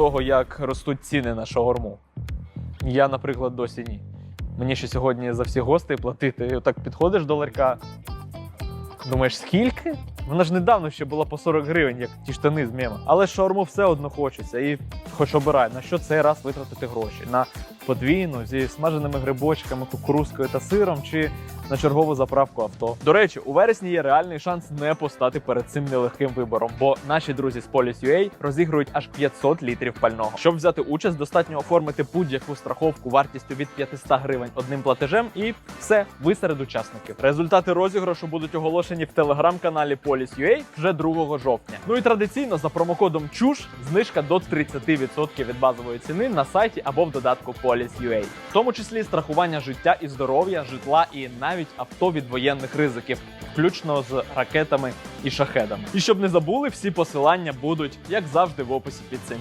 того, як ростуть ціни на шаурму. Я, наприклад, досі ні. Мені ще сьогодні за всі гости платити. І отак підходиш до ларька. Думаєш, скільки? Вона ж недавно ще була по 40 гривень, як ті штани з мема. Але шаурму все одно хочеться. І хоч обирай, на що цей раз витратити гроші? На подвійну зі смаженими грибочками, кукурузкою та сиром, чи на чергову заправку авто. До речі, у вересні є реальний шанс не постати перед цим нелегким вибором, бо наші друзі з Police.ua розігрують аж 500 літрів пального. Щоб взяти участь, достатньо оформити будь-яку страховку вартістю від 500 гривень одним платежем, і все, ви серед учасників. Результати розіграшу будуть оголошені в телеграм-каналі Police.ua вже 2 жовтня. Ну і традиційно за промокодом ЧУШ знижка до 30% від базової ціни на сайті або в додатку Police.ua. в тому числі страхування життя і здоров'я, житла і навіть авто від воєнних ризиків, включно з ракетами і шахедами. І щоб не забули, всі посилання будуть як завжди в описі під цим